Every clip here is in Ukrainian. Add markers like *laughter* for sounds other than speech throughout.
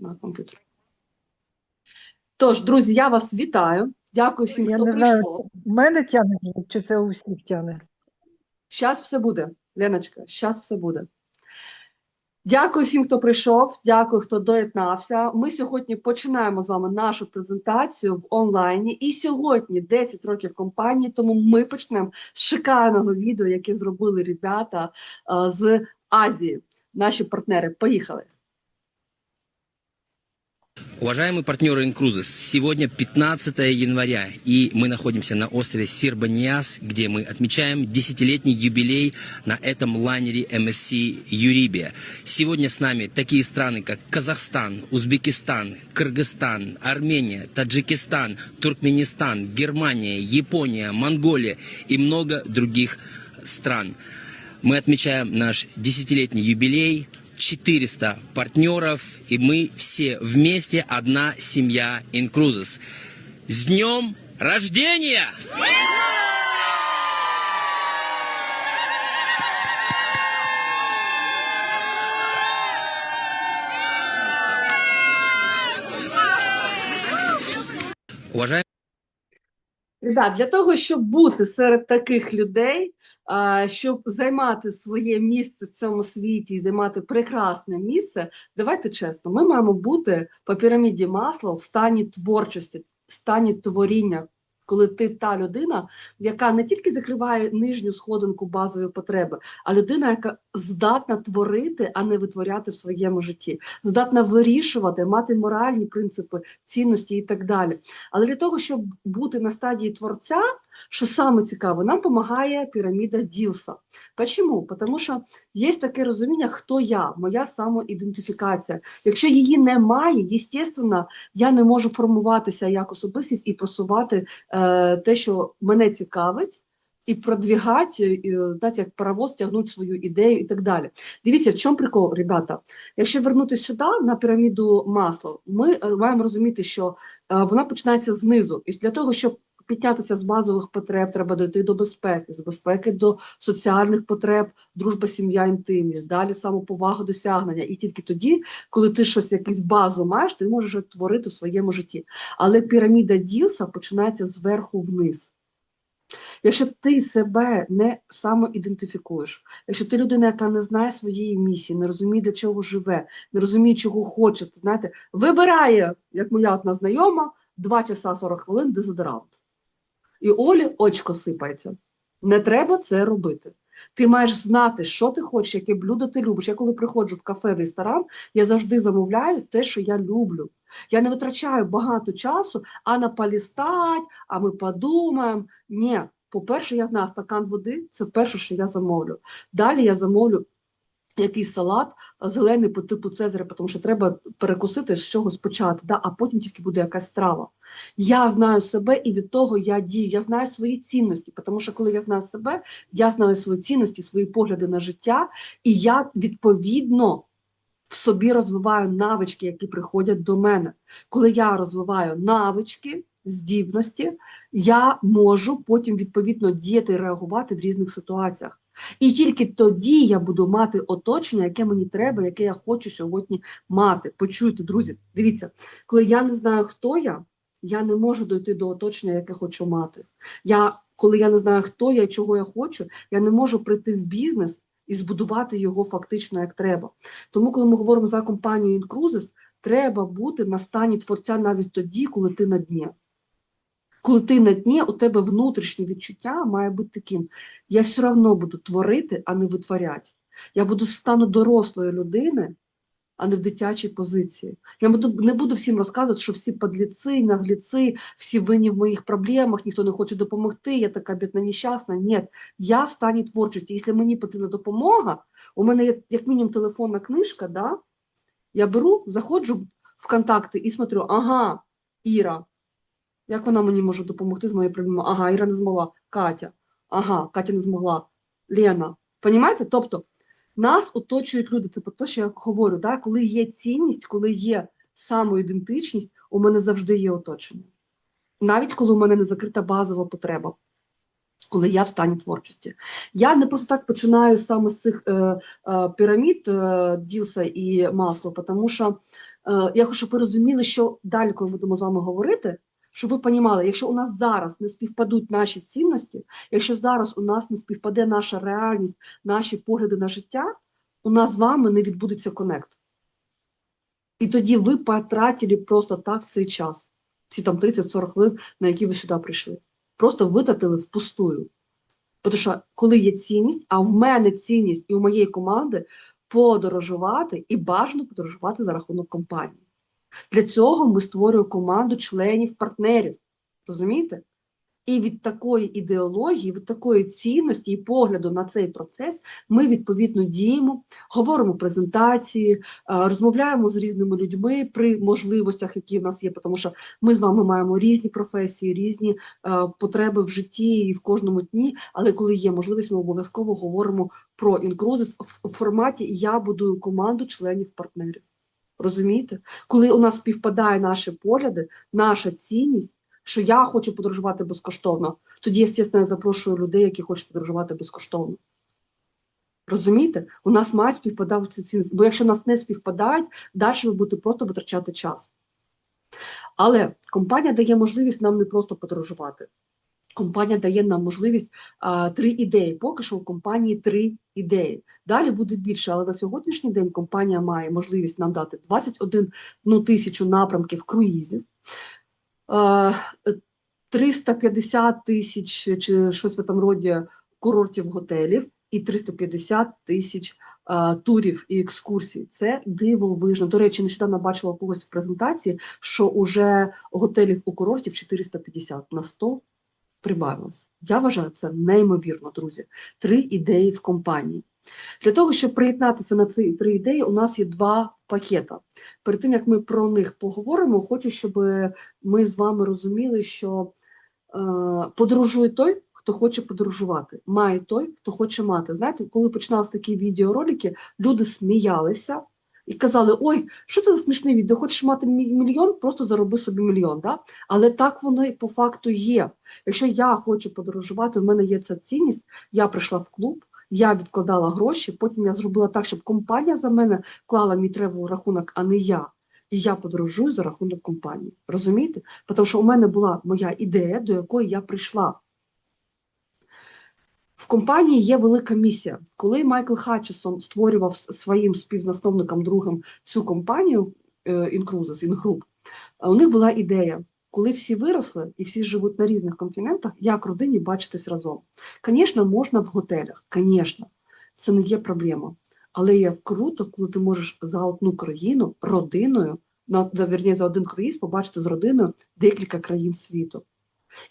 на комп'ютер. Тож, друзі, я вас вітаю. Дякую всім, Я хто не знаю, прийшов. в мене тягне, чи це у всіх тягне. Щас все буде, Леночка, щас все буде. Дякую всім, хто прийшов, дякую, хто доєднався. Ми сьогодні починаємо з вами нашу презентацію в онлайні. І сьогодні 10 років компанії, тому ми почнемо з шикарного відео, яке зробили ребята з Азії, наші партнери. Поїхали! Уважаемые партнеры Инкрузес, сегодня 15 января, и мы находимся на острове Сирбаниас, где мы отмечаем десятилетний юбилей на этом лайнере MSC Юрибия. Сегодня с нами такие страны, как Казахстан, Узбекистан, Кыргызстан, Армения, Таджикистан, Туркменистан, Германия, Япония, Монголия и много других стран. Мы отмечаем наш десятилетний юбилей, 400 партнеров, и мы все вместе одна семья Инкрузес. С днем рождения! Уважаемые Ребят, для того, щоб бути серед таких людей, щоб займати своє місце в цьому світі і займати прекрасне місце, давайте чесно, ми маємо бути по піраміді масла в стані творчості, в стані творіння. Коли ти та людина, яка не тільки закриває нижню сходинку базової потреби, а людина, яка здатна творити, а не витворяти в своєму житті, здатна вирішувати, мати моральні принципи, цінності і так далі. Але для того, щоб бути на стадії творця, що саме цікаво, нам допомагає піраміда Ділса. Чому? Тому що є таке розуміння, хто я, моя самоідентифікація. Якщо її немає, звісно, я не можу формуватися як особистість і просувати е, те, що мене цікавить. І продвігати, знаєте, як паровоз тягнути свою ідею і так далі. Дивіться, в чому прикол, ребята. Якщо вернутися сюди на піраміду масла, ми е, маємо розуміти, що е, вона починається знизу. І для того, щоб піднятися з базових потреб, треба дойти до безпеки, з безпеки до соціальних потреб, дружба, сім'я, інтимність, далі самоповага, досягнення. І тільки тоді, коли ти щось якусь базу маєш, ти можеш творити в своєму житті. Але піраміда Ділса починається зверху вниз. Якщо ти себе не самоідентифікуєш, якщо ти людина, яка не знає своєї місії, не розуміє, для чого живе, не розуміє, чого хоче, знаєте, вибирає, як моя одна знайома, 2 часа 40 хвилин дезодорант. І Олі очко сипається. Не треба це робити. Ти маєш знати, що ти хочеш, яке блюдо ти любиш. Я коли приходжу в кафе, ресторан, я завжди замовляю те, що я люблю. Я не витрачаю багато часу, а на полістать, а ми подумаємо. Ні, по-перше, я знаю, стакан води це перше, що я замовлю. Далі я замовлю якийсь салат зелений по типу Цезаря, тому що треба перекусити з чогось почати, да? а потім тільки буде якась страва. Я знаю себе і від того я дію. Я знаю свої цінності, тому що коли я знаю себе, я знаю свої цінності, свої погляди на життя, і я відповідно в собі розвиваю навички, які приходять до мене. Коли я розвиваю навички, здібності, я можу потім відповідно діяти і реагувати в різних ситуаціях. І тільки тоді я буду мати оточення, яке мені треба, яке я хочу сьогодні мати. Почуйте, друзі, дивіться, коли я не знаю, хто я, я не можу дойти до оточення, яке хочу мати. Я, коли я не знаю, хто я і чого я хочу, я не можу прийти в бізнес і збудувати його фактично як треба. Тому, коли ми говоримо за компанію Incruises, треба бути на стані творця навіть тоді, коли ти на дні. Коли ти на дні, у тебе внутрішнє відчуття має бути таким: я все одно буду творити, а не витворяти. Я буду стану дорослої людини, а не в дитячій позиції. Я буду, не буду всім розказувати, що всі подліці, нагліці, всі винні в моїх проблемах, ніхто не хоче допомогти, я така бідна нещасна. Ні, я в стані творчості. Якщо мені потрібна допомога, у мене є як мінімум телефонна книжка, да? я беру, заходжу в контакти і смотрю, ага, Іра. Як вона мені може допомогти з моєю проблемою? Ага, Іра не змогла. Катя. Ага, Катя не змогла. Лена. Понімаєте? Тобто нас оточують люди. Це про те, що я говорю, да? коли є цінність, коли є самоідентичність, у мене завжди є оточення. Навіть коли у мене не закрита базова потреба. Коли я в стані творчості. Я не просто так починаю саме з цих е, е, пірамід е, Ділса і Масло, тому що Е, Я хочу, щоб ви розуміли, що далі, коли будемо з вами говорити, щоб ви розуміли, якщо у нас зараз не співпадуть наші цінності, якщо зараз у нас не співпаде наша реальність, наші погляди на життя, у нас з вами не відбудеться конект. І тоді ви потратили просто так цей час, ці там 30-40 хвилин, на які ви сюди прийшли. Просто витратили впустую. Тому що коли є цінність, а в мене цінність і у моєї команди подорожувати і бажано подорожувати за рахунок компанії. Для цього ми створюємо команду членів, партнерів. Розумієте? І від такої ідеології, від такої цінності і погляду на цей процес ми відповідно діємо, говоримо презентації, е, розмовляємо з різними людьми при можливостях, які в нас є, тому що ми з вами маємо різні професії, різні е, потреби в житті і в кожному дні. Але коли є можливість, ми обов'язково говоримо про інкрузис в форматі Я будую команду членів партнерів. Розумієте? Коли у нас співпадає наші погляди, наша цінність, що я хочу подорожувати безкоштовно, тоді, звісно, я запрошую людей, які хочуть подорожувати безкоштовно. Розумієте? У нас мають співпадати ці цінності. Бо якщо у нас не співпадають, далі ви будете просто витрачати час. Але компанія дає можливість нам не просто подорожувати. Компанія дає нам можливість три ідеї. Поки що у компанії три ідеї. Далі буде більше, але на сьогоднішній день компанія має можливість нам дати 21 ну, тисячу напрямків круїзів, а, 350 тисяч чи щось в цьому роді курортів готелів і 350 тисяч а, турів і екскурсій. Це дивовижно. До речі, нещодавно бачила у когось в презентації, що уже готелів у курортів 450 на 100 прибавилось. Я вважаю це неймовірно, друзі. Три ідеї в компанії. Для того, щоб приєднатися на ці три ідеї, у нас є два пакета. Перед тим як ми про них поговоримо, хочу, щоб ми з вами розуміли, що е, подорожує той, хто хоче подорожувати, має той, хто хоче мати. Знаєте, коли починалися такі відеоролики, люди сміялися і казали: Ой, що це за смішне відео? Хочеш мати мільйон, просто зароби собі мільйон. Да? Але так воно і по факту є. Якщо я хочу подорожувати, в мене є ця цінність, я прийшла в клуб. Я відкладала гроші, потім я зробила так, щоб компанія за мене клала мій тревел рахунок, а не я. І я подорожую за рахунок компанії. Розумієте? Тому що у мене була моя ідея, до якої я прийшла. В компанії є велика місія. Коли Майкл Хатчесон створював своїм співзасновникам другим цю компанію е, Incruises, Ingroup, у них була ідея, коли всі виросли і всі живуть на різних континентах, як родині бачитись разом. Звісно, можна в готелях, звісно, це не є проблема. Але як круто, коли ти можеш за одну країну родиною, на за вірні, за один круїз побачити з родиною декілька країн світу.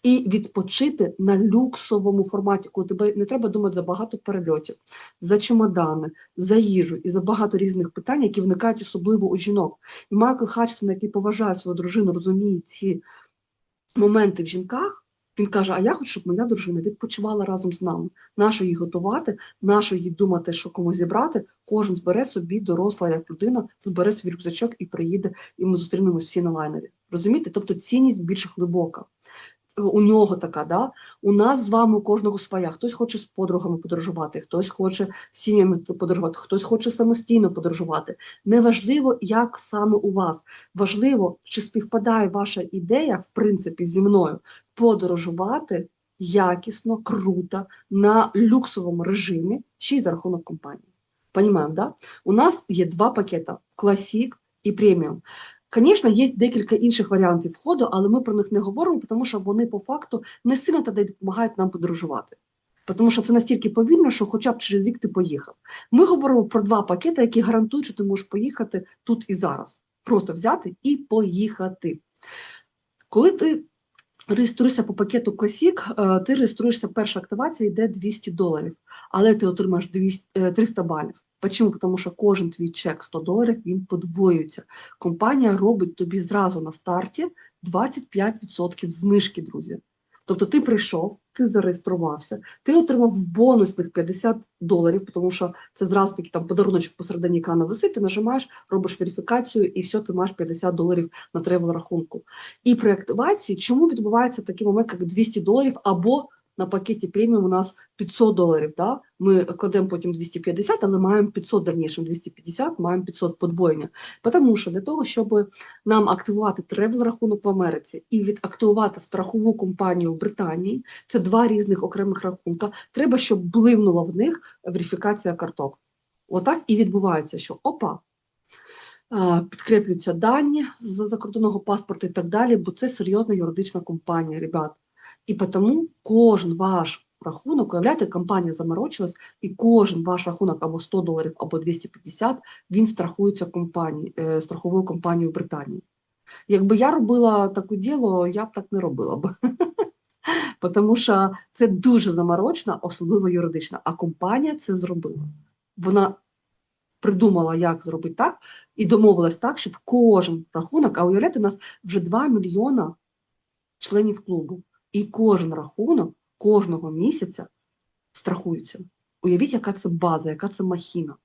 І відпочити на люксовому форматі, коли тебе не треба думати за багато перельотів, за чемодани, за їжу і за багато різних питань, які виникають особливо у жінок. І Майкл Хатчсон, який поважає свою дружину, розуміє ці моменти в жінках. Він каже: А я хочу, щоб моя дружина відпочивала разом з нами. Нащо їй готувати, нащо їй думати, що комусь зібрати. Кожен збере собі, доросла як людина, збере свій рюкзачок і приїде, і ми зустрінемось всі на лайнері. Розумієте? Тобто цінність більш глибока. У нього така, да? У нас з вами у кожного своя. Хтось хоче з подругами подорожувати, хтось хоче з сім'ями подорожувати, хтось хоче самостійно подорожувати. Неважливо, як саме у вас. Важливо, чи співпадає ваша ідея, в принципі, зі мною подорожувати якісно, круто, на люксовому режимі, ще й за рахунок компанії. Понімаємо, да? У нас є два пакета: класік і преміум. Звісно, є декілька інших варіантів входу, але ми про них не говоримо, тому що вони по факту не сильно тоді допомагають нам подорожувати. Тому що це настільки повільно, що хоча б через рік ти поїхав. Ми говоримо про два пакети, які гарантують, що ти можеш поїхати тут і зараз. Просто взяти і поїхати. Коли ти реєструєшся по пакету Classic, е, ти реєструєшся, перша активація йде 200 доларів, але ти отримаєш 200, е, 300 балів. Чому? Тому що кожен твій чек 100 доларів він подвоюється. Компанія робить тобі зразу на старті 25% знижки, друзі. Тобто ти прийшов, ти зареєструвався, ти отримав бонусних 50 доларів, тому що це зразу такий там подаруночок посередині екрану висить, ти нажимаєш, робиш верифікацію і все, ти маєш 50 доларів на тревел рахунку. І при активації, чому відбувається такий момент, як 200 доларів або на пакеті преміум у нас 500 доларів. Да? Ми кладемо потім 250, але маємо 500 в дальнішому 250, маємо 500 подвоєння. Тому що для того, щоб нам активувати тревел рахунок в Америці і відактивувати страхову компанію в Британії, це два різних окремих рахунка. Треба, щоб блимнула в них верифікація карток. Отак і відбувається, що опа. Підкріплюються дані з закордонного паспорту і так далі, бо це серйозна юридична компанія, ребят. І тому кожен ваш рахунок, уявляєте, компанія заморочилась, і кожен ваш рахунок або 100 доларів, або 250, він страхується компанії, е, страховою компанією Британії. Якби я робила таке діло, я б так не робила б. *laughs* Тому що це дуже заморочно, особливо юридично. А компанія це зробила. Вона придумала, як зробити так, і домовилась так, щоб кожен рахунок, а уявляєте, у нас вже 2 мільйона членів клубу, і кожен рахунок кожного місяця страхується. Уявіть, яка це база, яка це махіна.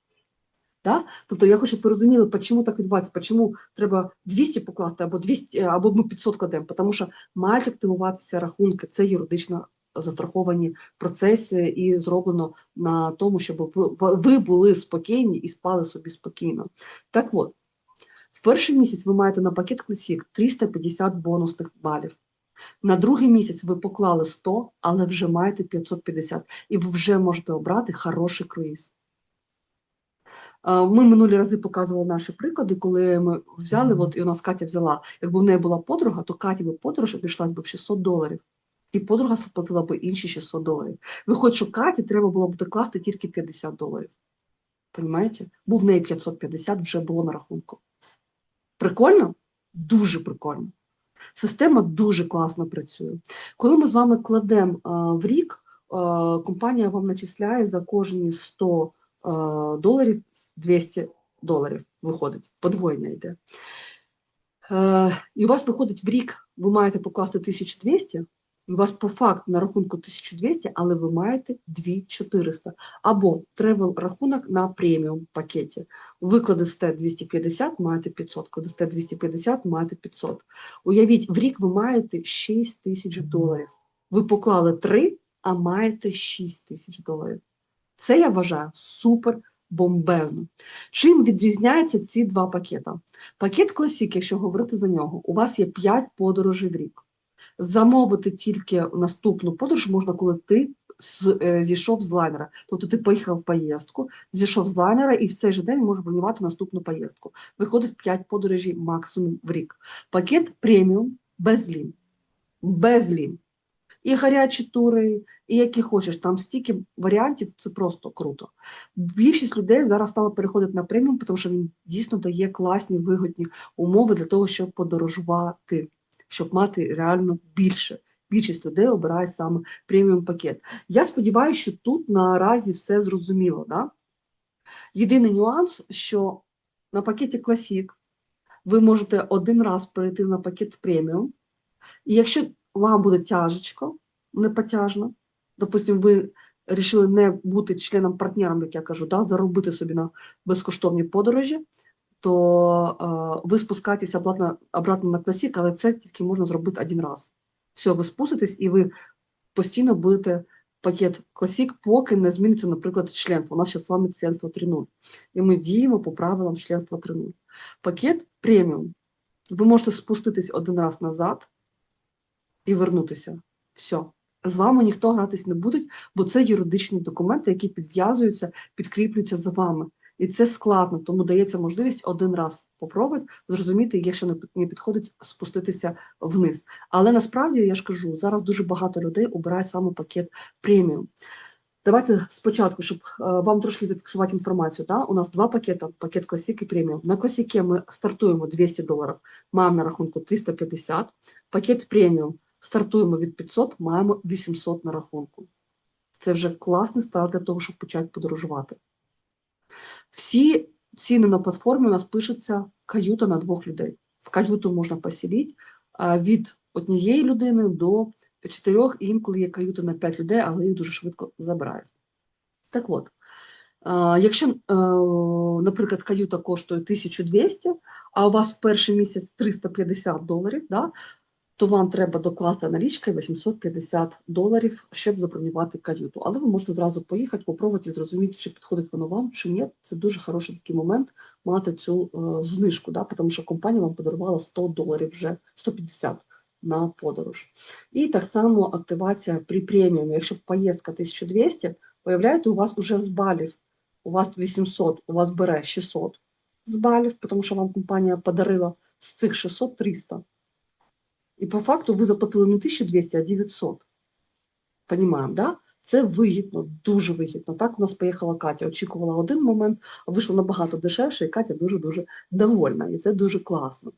Да? Тобто я хочу, щоб ви розуміли, чому так відбувається, чому треба 200 покласти або 200, е, або ми 500 кладемо, тому що мають активуватися рахунки, це юридично застраховані процеси і зроблено на тому, щоб ви, були спокійні і спали собі спокійно. Так от, в перший місяць ви маєте на пакет Classic 350 бонусних балів. На другий місяць ви поклали 100, але вже маєте 550, і ви вже можете обрати хороший круїз. Е, Ми минулі рази показували наші приклади, коли ми взяли, от і у нас Катя взяла, якби в неї була подруга, то Каті би подорож обійшлась би в 600 доларів. І подруга заплатила б інші 600 доларів. Виходить, що Каті треба було б докласти тільки 50 доларів. Понімаєте? Бо в неї 550 вже було на рахунку. Прикольно? Дуже прикольно. Система дуже класно працює. Коли ми з вами кладемо в рік, компанія вам начисляє за кожні 100 е, доларів 200 доларів. Виходить, подвоєння йде. Е, і у вас виходить в рік, ви маєте покласти 1200, і у вас по факту на рахунку 1200, але ви маєте 2400. Або тревел рахунок на преміум пакеті. Ви кладете 250, маєте 500, кладете 250, маєте 500. Уявіть, в рік ви маєте 6 тисяч доларів. Ви поклали 3, а маєте 6 тисяч доларів. Це я вважаю супер бомбезно. Чим відрізняються ці два пакета? Пакет Classic, якщо говорити за нього, у вас є 5 подорожей в рік. Замовити тільки наступну подорож можна, коли ти е, зійшов з лайнера. Тобто ти поїхав в поїздку, зійшов з лайнера і в цей же день можеш бронювати наступну поїздку. Виходить 5 подорожей максимум в рік. Пакет преміум без лін. Без лін. І гарячі тури, і які хочеш. Там стільки варіантів, це просто круто. Більшість людей зараз стало переходити на преміум, тому що він дійсно дає класні вигодні умови для того, щоб подорожувати, щоб мати реально більше. Більшість людей обирає саме преміум пакет. Я сподіваюся, що тут наразі все зрозуміло. Да? Єдиний нюанс, що на пакеті Classic ви можете один раз перейти на пакет преміум, і якщо вам буде тяжечко, непотяжно, допустим, ви вирішили не бути членом партнером, як я кажу, да, заробити собі на безкоштовні подорожі, то ви спускаєтеся обратно, обратно на класік, але це тільки можна зробити один раз. Все, ви спуститесь і ви постійно будете пакет класік, поки не зміниться, наприклад, членство. У нас зараз з вами членство 3.0. І ми діємо по правилам членства 3.0. Пакет преміум. Ви можете спуститись один раз назад і вернутися. Все. З вами ніхто гратись не буде, бо це юридичні документи, які підв'язуються, підкріплюються за вами. І це складно, тому дається можливість один раз попробувати, зрозуміти, якщо не підходить, спуститися вниз. Але насправді я ж кажу, зараз дуже багато людей обирають саме пакет преміум. Давайте спочатку, щоб е, вам трошки зафіксувати інформацію. Да? У нас два пакети: пакет класік і преміум. На класіки ми стартуємо 200 доларів, маємо на рахунку 350. Пакет преміум стартуємо від 500, маємо 800 на рахунку. Це вже класний старт для того, щоб почати подорожувати. Всі ціни на платформі у нас пишуться каюта на двох людей. В каюту можна посілити від однієї людини до чотирьох, і інколи є каюта на п'ять людей, але їх дуже швидко забирають. Так от, якщо, наприклад, каюта коштує 1200, а у вас в перший місяць 350 доларів, то вам треба докласти налічки 850 доларів, щоб забронювати каюту. Але ви можете зразу поїхати, попробувати зрозуміти, чи підходить воно вам, чи ні. Це дуже хороший такий момент мати цю е, знижку, да? тому що компанія вам подарувала 100 доларів вже 150 на подорож. І так само активація при преміумі. Якщо поїздка 1200, уявляєте, у вас уже з балів, у вас 800, у вас бере 600 з балів, тому що вам компанія подарила з цих 600 300. І по факту ви заплатили не 1200, а 900. Понімаємо, да? Це вигідно, дуже вигідно. Так у нас поїхала Катя, очікувала один момент, а вийшло набагато дешевше, і Катя дуже-дуже довольна. І це дуже класно.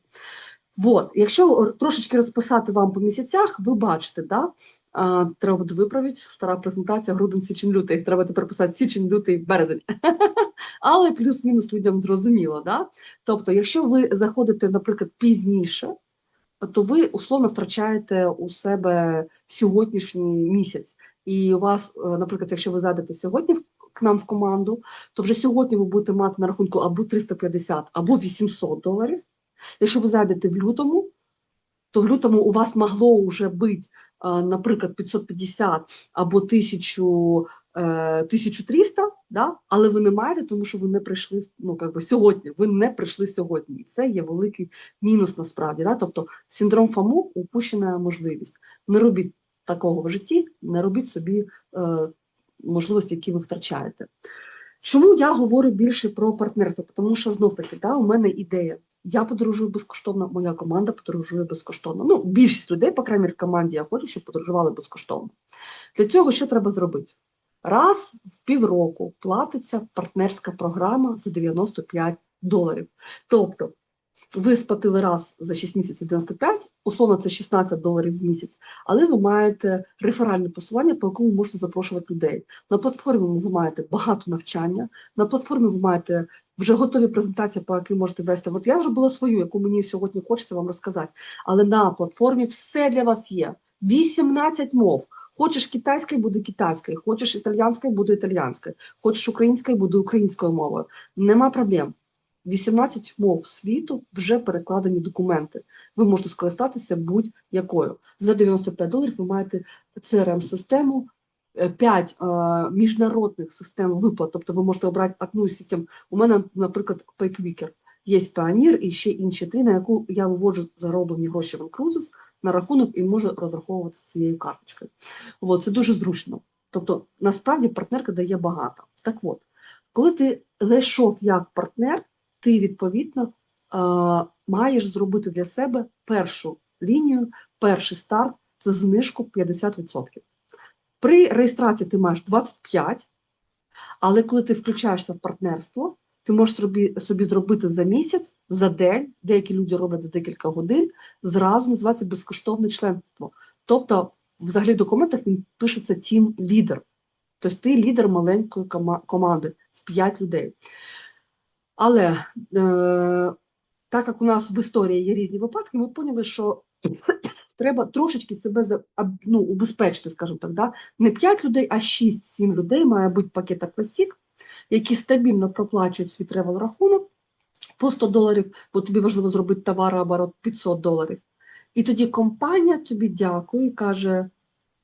От, якщо трошечки розписати вам по місяцях, ви бачите, да? а, треба буде виправити, стара презентація, грудень, січень, лютий. Треба тепер писати січень, лютий, березень. *laughs* Але плюс-мінус людям зрозуміло. Да? Тобто, якщо ви заходите, наприклад, пізніше, то ви условно втрачаєте у себе сьогоднішній місяць. І у вас, е, наприклад, якщо ви зайдете сьогодні к нам в команду, то вже сьогодні ви будете мати на рахунку або 350, або 800 доларів. Якщо ви зайдете в лютому, то в лютому у вас могло вже бути, е, наприклад, 550 або 1000, е, 1300, да? але ви не маєте, тому що ви не прийшли ну, как би, сьогодні. Ви не прийшли сьогодні. І це є великий мінус насправді. Да? Тобто синдром ФАМУ упущена можливість. Не робіть такого в житті, не робіть собі е, можливості, які ви втрачаєте. Чому я говорю більше про партнерство? Тому що знов таки, да, у мене ідея. Я подорожую безкоштовно, моя команда подорожує безкоштовно. Ну, більшість людей, по крайній в команді я хочу, щоб подорожували безкоштовно. Для цього що треба зробити? Раз в півроку платиться партнерська програма за 95 доларів. Тобто ви сплатили раз за 6 місяців 95, условно це 16 доларів в місяць, але ви маєте реферальне посилання, по якому можете запрошувати людей. На платформі ви маєте багато навчання, на платформі ви маєте вже готові презентації, по яким можете вести. От я зробила свою, яку мені сьогодні хочеться вам розказати. Але на платформі все для вас є. 18 мов. Хочеш китайською, буде китайською, хочеш італіянською, буде італіянською, хочеш українською, буде українською мовою. Нема проблем. 18 мов світу вже перекладені документи. Ви можете скористатися будь-якою. За 95 доларів ви маєте CRM-систему, 5 міжнародних систем виплат. Тобто ви можете обрати одну із систем. У мене, наприклад, PayQuicker. Є Pioneer і ще інші три, на яку я виводжу зароблені гроші в Cruises на рахунок і можу розраховувати цією карточкою. От, це дуже зручно. Тобто, насправді партнерка дає багато. Так от, коли ти зайшов як партнер, ти відповідно е, маєш зробити для себе першу лінію, перший старт це знижку 50%. При реєстрації ти маєш 25%, але коли ти включаєшся в партнерство, ти можеш собі, собі зробити за місяць, за день, деякі люди роблять за декілька годин, зразу називається безкоштовне членство. Тобто, взагалі в документах він пишеться тім лідер. Тобто ти лідер маленької команди в 5 людей. Але е, так як у нас в історії є різні випадки, ми поняли, що *clears throat* треба трошечки себе ну, убезпечити, скажімо так. Да? Не 5 людей, а 6-7 людей має бути пакета Classic, які стабільно проплачують свій тревел рахунок по 100 доларів, бо тобі важливо зробити товарооборот 500 доларів. І тоді компанія тобі дякує і каже: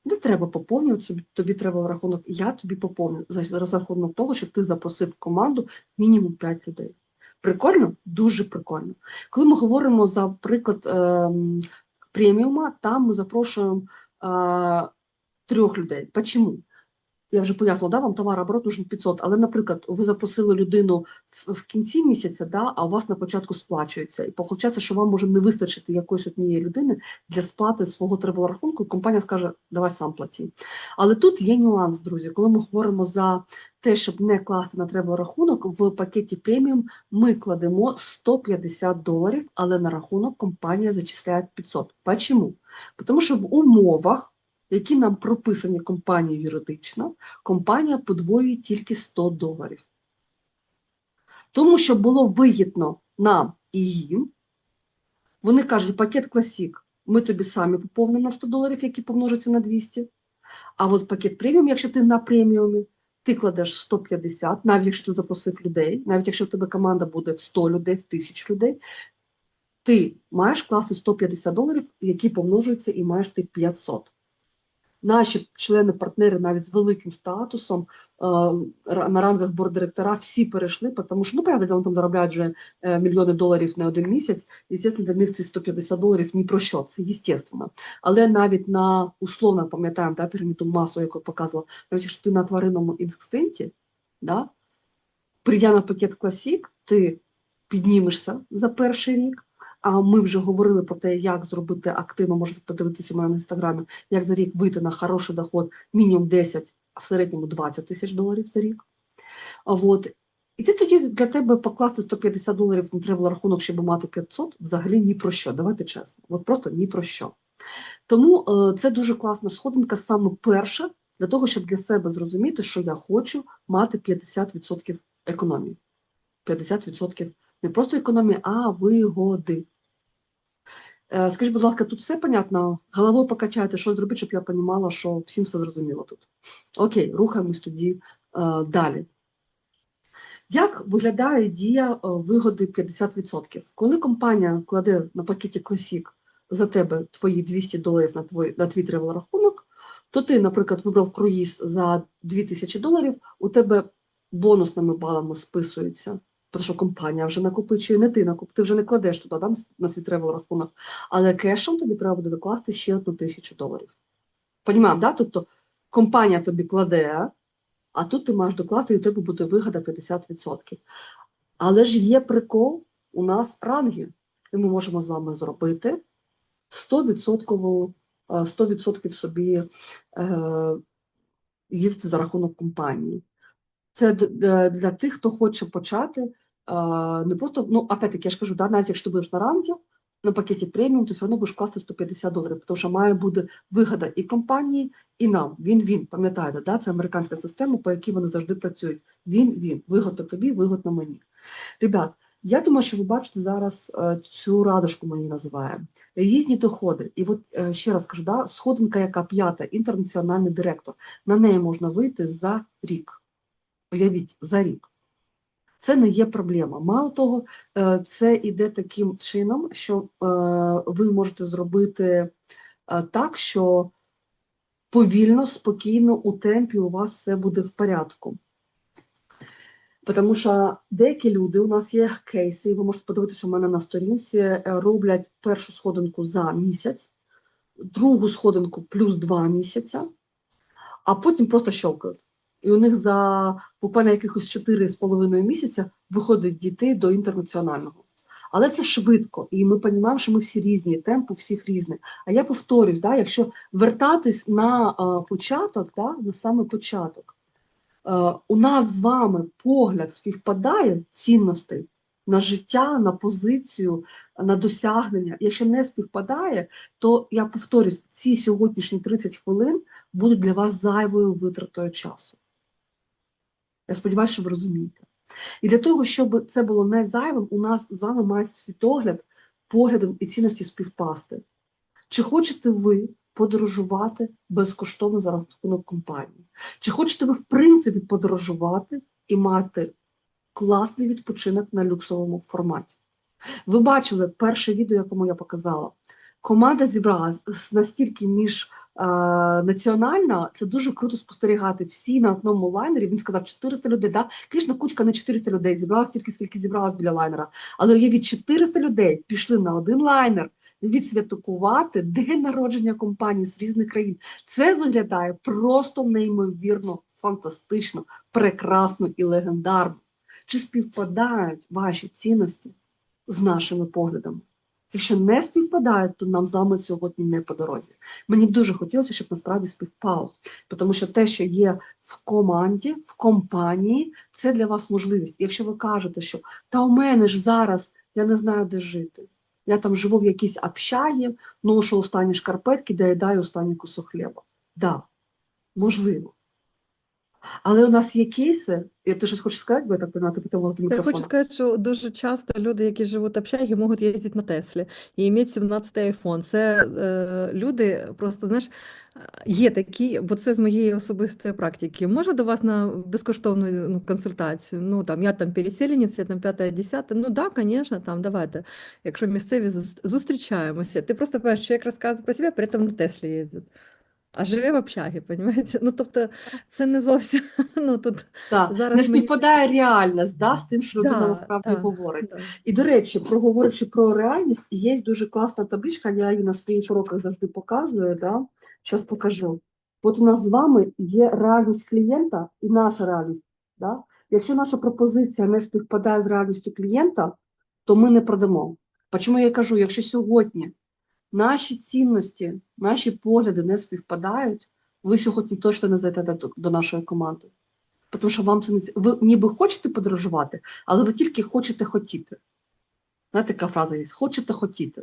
не треба поповнювати тобі треба рахунок, я тобі поповню за рахунок того, що ти запросив в команду мінімум 5 людей. Прикольно? Дуже прикольно. Коли ми говоримо за приклад ем, преміума, там ми запрошуємо е, трьох людей. Почому? Я вже пояснила, да, вам товарооборот нужен 500, але, наприклад, ви запросили людину в, в кінці місяця, да, а у вас на початку сплачується. І виходить, що вам може не вистачити якоїсь однієї людини для сплати свого тревел-рахунку, і компанія скаже, давай сам платі. Але тут є нюанс, друзі. Коли ми говоримо за те, щоб не класти на тревел-рахунок, в пакеті преміум ми кладемо 150 доларів, але на рахунок компанія зачисляє 500. Почому? Тому що в умовах які нам прописані компанією юридично, компанія подвоює тільки 100 доларів. Тому що було вигідно нам і їм, вони кажуть, пакет класік, ми тобі самі поповнимо на 100 доларів, які помножаться на 200. А от пакет преміум, якщо ти на преміумі, ти кладеш 150, навіть якщо ти запросив людей, навіть якщо в тебе команда буде в 100 людей, в 1000 людей, ти маєш класти 150 доларів, які помножуються, і маєш ти 500. Наші члени-партнери навіть з великим статусом е, на рангах бордиректора всі перейшли, тому що, ну, правда, вони там заробляють вже е, мільйони доларів на один місяць, і, звісно, для них ці 150 доларів ні про що, це естественно. Але навіть на условно пам'ятаємо да, піраміду масу, яку показувала, навіть якщо ти на тваринному інстинкті, да, прийдя на пакет класік, ти піднімешся за перший рік. А ми вже говорили про те, як зробити активно, можете подивитися у мене на інстаграмі, як за рік вийти на хороший доход мінімум 10, а в середньому 20 тисяч доларів за рік. От. І ти тоді для тебе покласти 150 доларів на тревел рахунок, щоб мати 500, взагалі ні про що. Давайте чесно. От просто ні про що. Тому е, це дуже класна сходинка, саме перша, для того, щоб для себе зрозуміти, що я хочу мати 50% економії. 50% не просто економії, а вигоди. Е, Скажіть, будь ласка, тут все понятно? Головою покачайте, що зробити, щоб я розуміла, що всім все зрозуміло тут. Окей, рухаємось тоді е, далі. Як виглядає дія е, вигоди 50%? Коли компанія кладе на пакеті Classic за тебе твої 200 доларів на твій, на твій тревел рахунок, то ти, наприклад, вибрав круїз за 2000 доларів, у тебе бонусними балами списуються, тому що компанія вже накопичує, не ти накоп, ти вже не кладеш туди да, на свій тревел рахунок, але кешем тобі треба буде докласти ще одну тисячу доларів. Понімаємо, да? Тобто компанія тобі кладе, а тут ти маєш докласти, і у тебе буде вигода 50%. Але ж є прикол, у нас ранги, і ми можемо з вами зробити 100%, е, 100% собі е, їздити за рахунок компанії. Це д- для тих, хто хоче почати е, не просто, ну, опять-таки, я ж кажу, да, навіть якщо будеш на рангі, на пакеті преміум, то все одно будеш класти 150 доларів, тому що має бути вигода і компанії, і нам. Він-він, пам'ятаєте, да? це американська система, по якій вони завжди працюють. Він-він, вигодно тобі, вигодно мені. Ребят, я думаю, що ви бачите зараз е, цю радужку, ми її називаємо. Різні доходи. І от е, ще раз кажу, да, сходинка, яка п'ята, інтернаціональний директор. На неї можна вийти за рік. Уявіть, за рік. Це не є проблема. Мало того, е, це іде таким чином, що е, ви можете зробити е, так, що повільно, спокійно, у темпі у вас все буде в порядку. Тому що деякі люди, у нас є кейси, і ви можете подивитися у мене на сторінці, роблять першу сходинку за місяць, другу сходинку плюс два місяця, а потім просто щелкають. І у них за буквально якихось 4,5 місяця виходить дійти до інтернаціонального. Але це швидко, і ми розуміємо, що ми всі різні, темп у всіх різний. А я повторюсь, да, якщо вертатись на початок, да, на саме початок, у нас з вами погляд співпадає цінностей на життя, на позицію, на досягнення. Якщо не співпадає, то я повторюсь, ці сьогоднішні 30 хвилин будуть для вас зайвою витратою часу. Я сподіваюся, що ви розумієте. І для того, щоб це було не зайвим, у нас з вами має світогляд, погляди і цінності співпасти. Чи хочете ви подорожувати безкоштовно за рахунок компанії? Чи хочете ви, в принципі, подорожувати і мати класний відпочинок на люксовому форматі? Ви бачили перше відео, якому я показала. Команда зібралась настільки між е, національна, це дуже круто спостерігати. Всі на одному лайнері. Він сказав 400 людей. Да? Звісно, кучка не 400 людей зібралась стільки, скільки зібралась біля лайнера. Але уявіть, 400 людей пішли на один лайнер відсвяткувати день народження компанії з різних країн. Це виглядає просто неймовірно, фантастично, прекрасно і легендарно. Чи співпадають ваші цінності з нашими поглядами? Якщо не співпадають, то нам з вами сьогодні не по дорозі. Мені б дуже хотілося, щоб насправді співпало, тому що те, що є в команді, в компанії, це для вас можливість. Якщо ви кажете, що та у мене ж зараз я не знаю, де жити. Я там живу в якійсь общагі, ношу останні шкарпетки, доїдаю останній кусок хліба. Да, можливо. Але у нас є кейси, і ти щось хочеш сказати, бо я так понимаю, ти потягнула до Я хочу сказати, що дуже часто люди, які живуть в общагі, можуть їздити на Теслі і мати 17 iPhone. Це е, люди просто, знаєш, є такі, бо це з моєї особистої практики. Можна до вас на безкоштовну ну, консультацію? Ну там я там переселенець, я там 5-10. Ну да, звісно, там давайте. Якщо місцеві зус- зустрічаємося, ти просто пам'ятаєш, чоловік розказує про себе, при цьому на Теслі їздить. А живе в общагі, розумієте? Ну, тобто, це не зовсім *laughs* ну, тут Так, зараз не співпадає реальність да, з тим, що людина Да, насправді так. говорить. да. І, до речі, проговоривши про реальність, є дуже класна табличка, я її на своїх уроках завжди показую. Да? Зараз покажу. От у нас з вами є реальність клієнта і наша реальність. Да? Якщо наша пропозиція не співпадає з реальністю клієнта, то ми не продамо. Чому я кажу, якщо сьогодні наші цінності, наші погляди не співпадають, ви сьогодні точно не зайдете до, до нашої команди. Тому що вам це не ви ніби хочете подорожувати, але ви тільки хочете хотіти. Знаєте, така фраза є: хочете хотіти.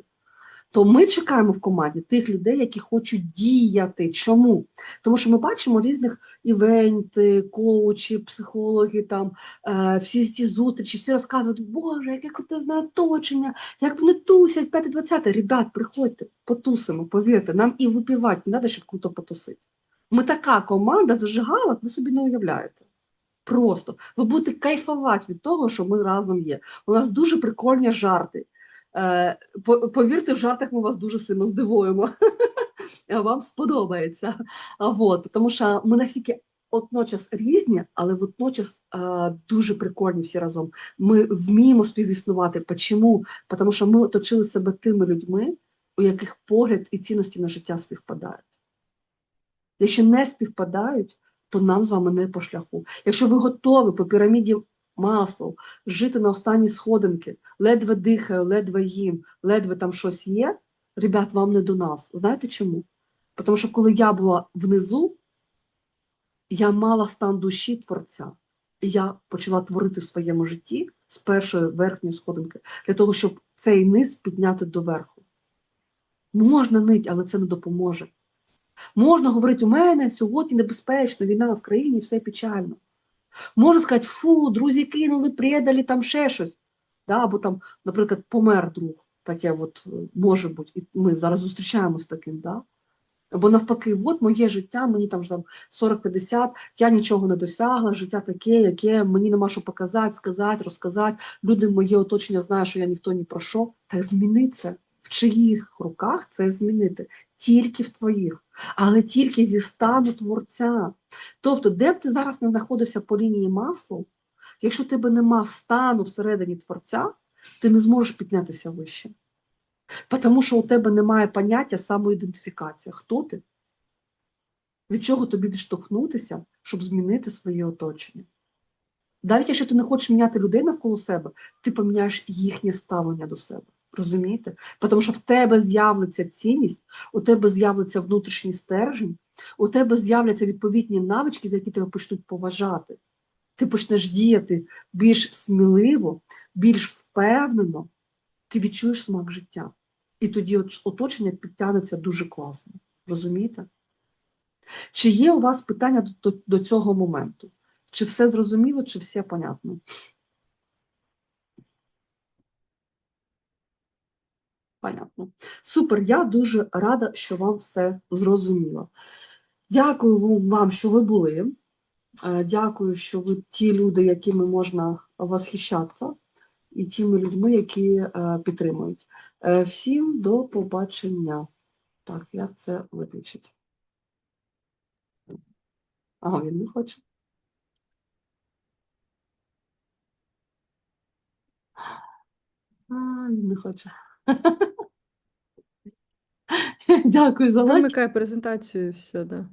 То ми чекаємо в команді тих людей, які хочуть діяти. Чому? Тому що ми бачимо різних івенти, коучі, психологи, там, е, всі ці зустрічі, всі розказують, Боже, яке крутезне оточення, як вони тусять, 5-20. Ребят, приходьте, потусимо, повірте, нам і випівати не треба, щоб круто потусити. Ми така команда зажигалок, ви собі не уявляєте. Просто ви будете кайфувати від того, що ми разом є. У нас дуже прикольні жарти. Е, по- повірте, в жартах ми вас дуже сильно здивуємо. *laughs* Вам сподобається. А, Вот, тому що ми настільки одночас різні, але водночас е, дуже прикольні всі разом. Ми вміємо співіснувати. Чому? Тому що ми оточили себе тими людьми, у яких погляд і цінності на життя співпадають. Якщо не співпадають, то нам з вами не по шляху. Якщо ви готові по піраміді Маслоу жити на останній сходинки, ледве дихаю, ледве їм, ледве там щось є, ребят, вам не до нас. Знаєте чому? Тому що коли я була внизу, я мала стан душі творця. І я почала творити в своєму житті з першої верхньої сходинки, для того, щоб цей низ підняти до верху. Можна нить, але це не допоможе. Можна говорити, у мене сьогодні небезпечно, війна в країні, все печально. Можна сказати, фу, друзі кинули, предали, там ще щось. Да? Або там, наприклад, помер друг. Таке от е, може бути. І ми зараз зустрічаємось з таким. Да? Або навпаки, от моє життя, мені там там 40-50, я нічого не досягла, життя таке, яке мені нема що показати, сказати, розказати. Люди моє оточення знають, що я ніхто ні про що. Так зміни це. В чиїх руках це змінити? Тільки в твоїх, але тільки зі стану творця. Тобто, де б ти зараз не знаходився по лінії маслу, якщо в тебе нема стану всередині творця, ти не зможеш піднятися вище. Тому що у тебе немає поняття самоідентифікація. Хто ти? Від чого тобі відштовхнутися, щоб змінити своє оточення? Навіть якщо ти не хочеш міняти людей навколо себе, ти поміняєш їхнє ставлення до себе. Розумієте? Тому що в тебе з'явиться цінність, у тебе з'явиться внутрішній стержень, у тебе з'являться відповідні навички, за які тебе почнуть поважати. Ти почнеш діяти більш сміливо, більш впевнено, ти відчуєш смак життя. І тоді оточення підтягнеться дуже класно. Розумієте? Чи є у вас питання до, до, до цього моменту? Чи все зрозуміло, чи все понятно? Понятно. Супер, я дуже рада, що вам все зрозуміло. Дякую вам- що ви були. Е, Дякую, що ви ті люди, якими можна восхищатися, і тими людьми, які е, підтримують. Е, Всім до побачення. Так, я це виключить. Ага, він не хоче. А, він не хоче. Дякую за лайк. Вимикай презентацію все, да.